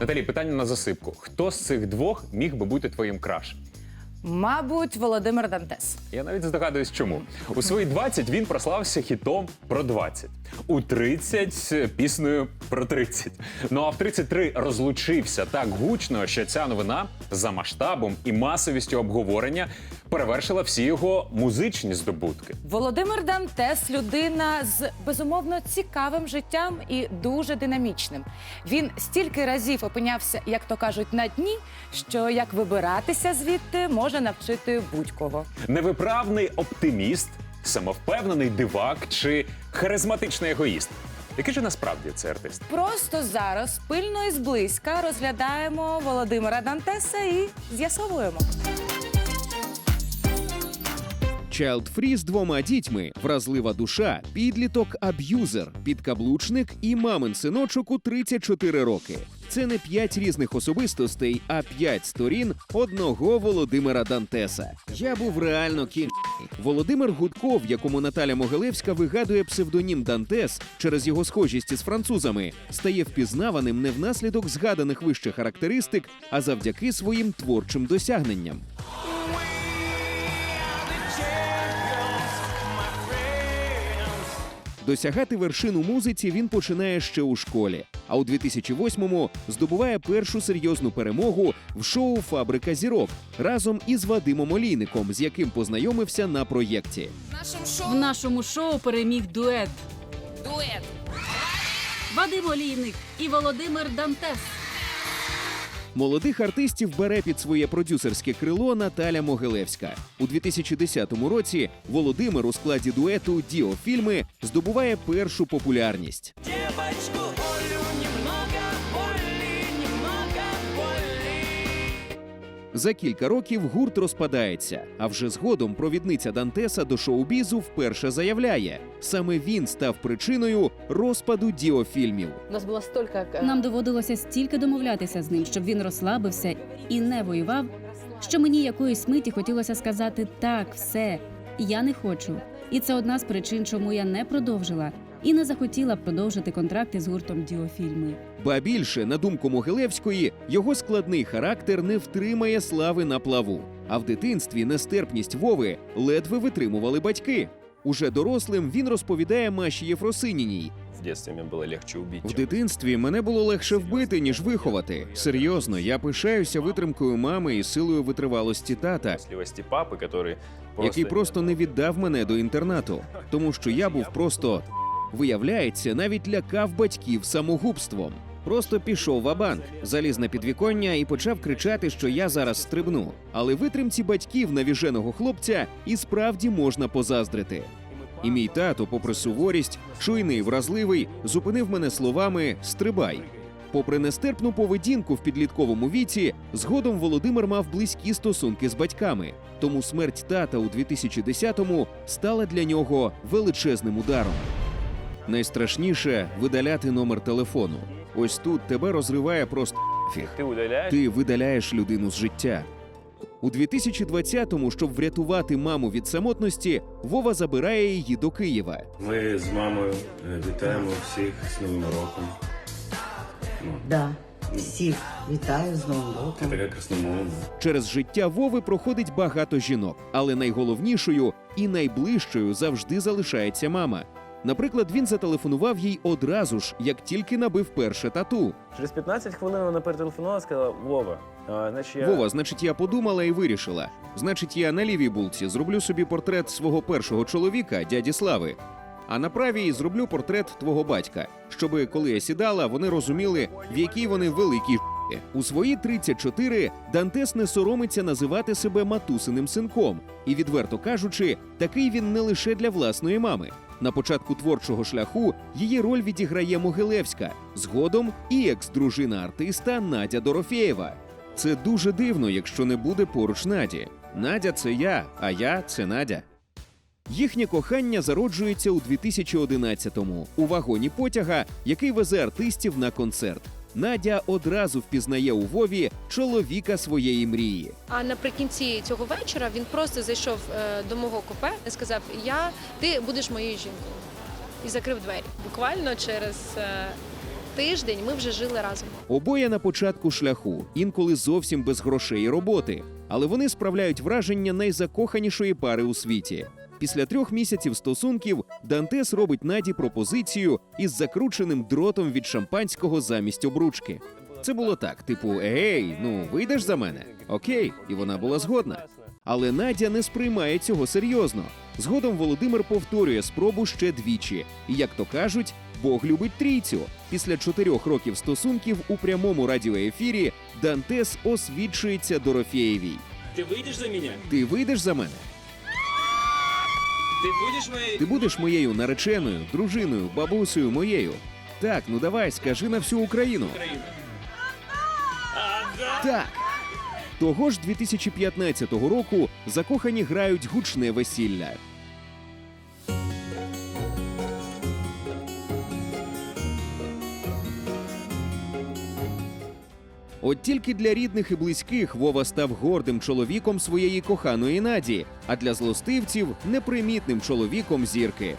Наталі, питання на засипку: хто з цих двох міг би бути твоїм краш? Мабуть, Володимир Дантес. Я навіть здогадуюсь, чому у свої 20 він прославився хітом про 20, у 30 – піснею про 30. Ну а в 33 розлучився так гучно, що ця новина за масштабом і масовістю обговорення перевершила всі його музичні здобутки. Володимир Дантес людина з безумовно цікавим життям і дуже динамічним. Він стільки разів опинявся, як то кажуть, на дні, що як вибиратися звідти може навчити будь-кого. Невиправний оптиміст, самовпевнений дивак чи харизматичний егоїст. Який же насправді цей артист? Просто зараз пильно і зблизька розглядаємо Володимира Дантеса і з'ясовуємо. Child Free з двома дітьми, вразлива душа, підліток, аб'юзер, підкаблучник і мамин синочок у 34 роки. Це не п'ять різних особистостей, а п'ять сторін одного Володимира Дантеса. Я був реально кінчений. Володимир Гудков, якому Наталя Могилевська вигадує псевдонім Дантес через його схожість із французами, стає впізнаваним не внаслідок згаданих вище характеристик, а завдяки своїм творчим досягненням. Досягати вершин у музиці він починає ще у школі. А у 2008-му здобуває першу серйозну перемогу в шоу Фабрика зірок разом із Вадимом Олійником, з яким познайомився на проєкті. В нашому шоу переміг дует. Дует. Вадим Олійник і Володимир Дантес. Молодих артистів бере під своє продюсерське крило Наталя Могилевська. У 2010 році Володимир у складі дуету Діо фільми здобуває першу популярність. За кілька років гурт розпадається, а вже згодом провідниця Дантеса до шоу-бізу вперше заявляє: саме він став причиною розпаду діофільмів. У нас було столько... э, Нам доводилося стільки домовлятися з ним, щоб він розслабився і не воював, що мені якоїсь миті хотілося сказати так, все, я не хочу. І це одна з причин, чому я не продовжила і не захотіла продовжити контракти з гуртом Діофільми. Ба більше, на думку Могилевської, його складний характер не втримає слави на плаву. А в дитинстві нестерпність Вови ледве витримували батьки. Уже дорослим він розповідає Маші Єфросиніній. В детстве мне было легче убить. В чем- дитинстві мене було легше вбити, ніж виховати. Серйозно, я пишаюся витримкою мами і силою витривалості тата, Выносливости папы, который який просто не віддав мене до інтернату, тому що я був просто виявляється, навіть лякав батьків самогубством. Просто пішов в банк заліз на підвіконня і почав кричати, що я зараз стрибну. Але витримці батьків навіженого хлопця і справді можна позаздрити. І мій тато, попри суворість, чуйний, вразливий, зупинив мене словами Стрибай. Попри нестерпну поведінку в підлітковому віці, згодом Володимир мав близькі стосунки з батьками. Тому смерть тата у 2010-му стала для нього величезним ударом. Найстрашніше видаляти номер телефону. Ось тут тебе розриває просто фіг. Ты удаляешь? Ти видаляєш людину з життя. У 2020-му, щоб врятувати маму від самотності, Вова забирає її до Києва. Ми з мамою е, вітаємо всіх з Новим роком. Ну, Да, всіх вітаю з Новим ти роком. така красномовна. Через життя Вови проходить багато жінок, але найголовнішою і найближчою завжди залишається мама. Наприклад, він зателефонував їй одразу ж, як тільки набив перше тату. Через 15 хвилин вона перетелефонувала і сказала, Вова, а, значить я... Вова, значить, я подумала і вирішила. Значить, я на лівій булці зроблю собі портрет свого першого чоловіка, дяді Слави. А на правій зроблю портрет твого батька, щоби коли я сідала, вони розуміли, в якій вони великі ж**і. У свої 34 Дантес не соромиться називати себе матусиним синком, і, відверто кажучи, такий він не лише для власної мами. На початку творчого шляху її роль відіграє Могилевська, згодом і екс-дружина артиста Надя Дорофєєва. Це дуже дивно, якщо не буде поруч Наді. Надя це я, а я це Надя. Їхнє кохання зароджується у 2011-му у вагоні потяга, який везе артистів на концерт. Надя одразу впізнає у Вові чоловіка своєї мрії. А наприкінці цього вечора він просто зайшов е, до мого купе і сказав: Я ти будеш моєю жінкою. І закрив двері. Буквально через е, тиждень ми вже жили разом. Обоє на початку шляху, інколи зовсім без грошей і роботи, але вони справляють враження найзакоханішої пари у світі. Після трьох місяців стосунків Дантес робить Наді пропозицію із закрученим дротом від шампанського замість обручки. Це було так: типу, ей, ну вийдеш за мене? Окей, і вона була згодна. Але Надя не сприймає цього серйозно. Згодом Володимир повторює спробу ще двічі. І як то кажуть, Бог любить трійцю. Після чотирьох років стосунків у прямому радіоефірі Дантес освідчується Дорофєєвій. Ты выйдешь за меня? Ти вийдеш за мене? Ты будеш моєю? Ти будеш моєю нареченою, дружиною, бабусею моєю. Так, ну давай, скажи на всю Україну. Так. Того ж 2015 року закохані грають гучне весілля. От тільки для рідних і близьких Вова став гордим чоловіком своєї коханої Наді, а для злостивців непримітним чоловіком зірки.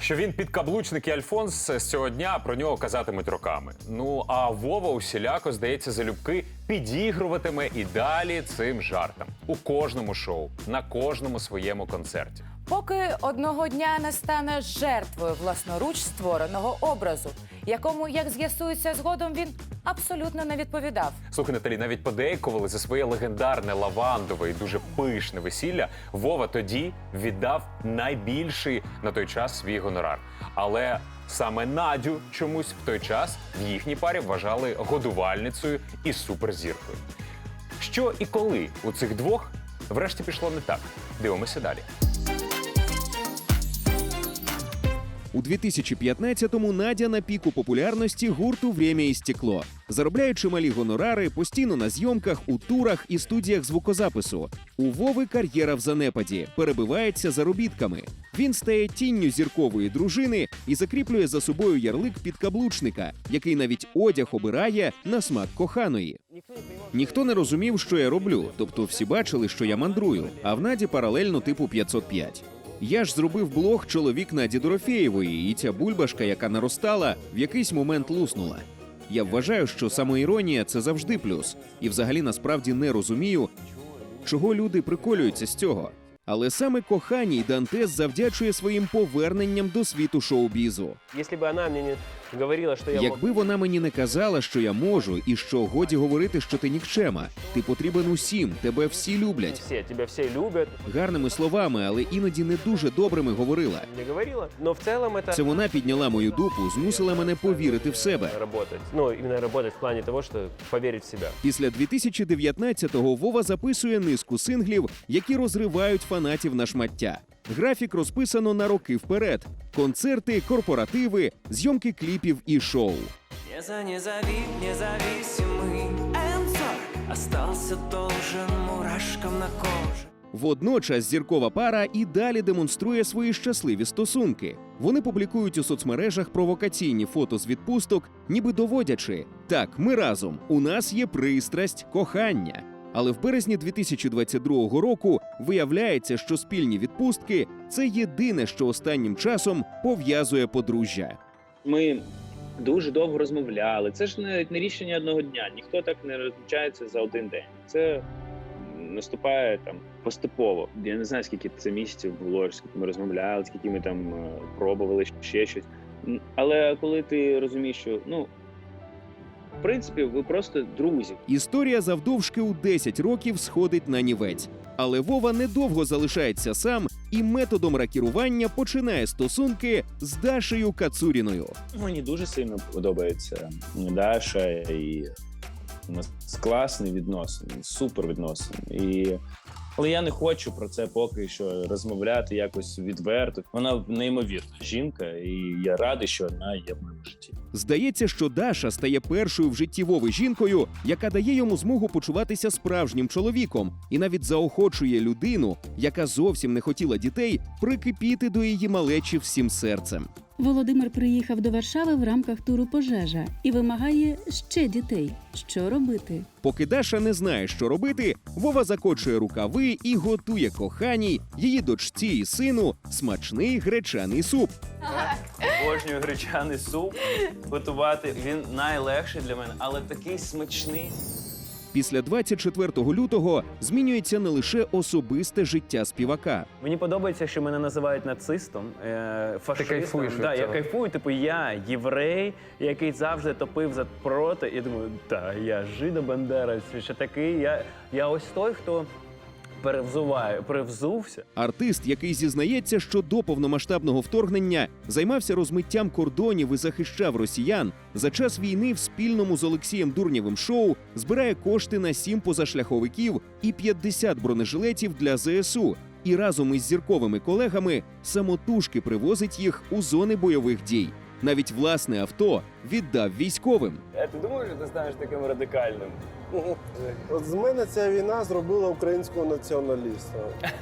Що він підкаблучник і Альфонс з цього дня про нього казатимуть роками. Ну а Вова усіляко здається залюбки підігруватиме і далі цим жартам у кожному шоу, на кожному своєму концерті. Поки одного дня не стане жертвою власноруч створеного образу, якому, як з'ясується згодом, він абсолютно не відповідав. Слухай, Наталі, навіть подейкували за своє легендарне лавандове і дуже пишне весілля. Вова тоді віддав найбільший на той час свій гонорар. Але саме Надю чомусь в той час в їхній парі вважали годувальницею і суперзіркою. Що і коли у цих двох врешті пішло не так? Дивимося далі. У 2015-му Надя на піку популярності гурту «Время і стекло. Заробляє чималі гонорари постійно на зйомках, у турах і студіях звукозапису. У Вови кар'єра в занепаді, перебивається заробітками. Він стає тінню зіркової дружини і закріплює за собою ярлик підкаблучника, який навіть одяг обирає на смак коханої. Ніхто не розумів, що я роблю, тобто всі бачили, що я мандрую, а в Наді паралельно типу 505. Я ж зробив блог чоловік Наді Дорофєєвої, і ця бульбашка, яка наростала, в якийсь момент луснула. Я вважаю, що самоіронія це завжди плюс, і взагалі насправді не розумію, чого люди приколюються з цього. Але саме коханій Дантес завдячує своїм поверненням до світу шоу-бізу. Если бы она мне не говорила, что я. Якби вона мені не казала, що я можу, і що годі говорити, що ти нікчема, ти потрібен усім, тебе всі люблять. Все, тебя все любят, Гарними словами, але іноді не дуже добрими говорила. не говорила. Но в целом это... Це вона підняла мою дупу, змусила мене повірити в себе. Работать. Ну, именно работать в плане того, что поверить в себя. Після 2019-го Вова записує низку синглів, які розривають фанатів на шмаття. Графік розписано на роки вперед: концерти, корпоративи, зйомки кліпів і шоу. Не за незави, независимый Энсор Остался должен мурашкам на коже Водночас зіркова пара і далі демонструє свої щасливі стосунки. Вони публікують у соцмережах провокаційні фото з відпусток, ніби доводячи: так, ми разом, у нас є пристрасть, кохання. Але в березні 2022 року виявляється, що спільні відпустки це єдине, що останнім часом пов'язує подружжя. Ми дуже довго розмовляли. Це ж не, не рішення одного дня. Ніхто так не розлучається за один день. Це наступає там поступово. Я не знаю, скільки це місяців було, скільки ми розмовляли, скільки ми там е, пробували ще щось. Але коли ти розумієш, що ну в принципі ви просто друзі. Історія завдовжки у 10 років сходить на нівець. Але Вова недовго залишається сам і методом ракірування починає стосунки з Дашею Кацуріною. Мені дуже сильно подобається Даша, і у нас класні відносини, супер відносини. І... Але я не хочу про це поки що розмовляти якось відверто. Вона неймовірна жінка, і я радий, що вона є в моєму житті. Здається, що Даша стає першою в житті Вови жінкою, яка дає йому змогу почуватися справжнім чоловіком, і навіть заохочує людину, яка зовсім не хотіла дітей, прикипіти до її малечі всім серцем. Володимир приїхав до Варшави в рамках туру пожежа і вимагає ще дітей. Що робити? Поки Даша не знає, що робити, Вова закочує рукави і готує коханій її дочці і сину смачний гречаний суп. Обожнюю гречаний суп готувати. Він найлегший для мене, але такий смачний. Після 24 лютого змінюється не лише особисте життя співака. Мені подобається, що мене називають нацистом, е, фашистом. кайфуєш від да, я цього? кайфую. Типу, я єврей, який завжди топив за проти. І думаю, та я жидо-бандерець, що такий. Я, я ось той, хто перевзуває, перевзувся. Артист, який зізнається, що до повномасштабного вторгнення займався розмиттям кордонів і захищав росіян, за час війни в спільному з Олексієм Дурнєвим шоу збирає кошти на сім позашляховиків і 50 бронежилетів для ЗСУ. І разом із зірковими колегами самотужки привозить їх у зони бойових дій. Навіть власне авто віддав військовим. А ти думаєш, що ти станеш таким радикальним? От з мене ця війна зробила українського націоналіста.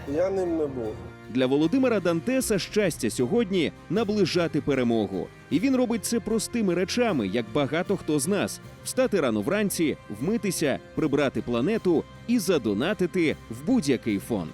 Я ним не був. Для Володимира Дантеса щастя сьогодні наближати перемогу. І він робить це простими речами, як багато хто з нас: встати рано вранці, вмитися, прибрати планету і задонатити в будь-який фонд.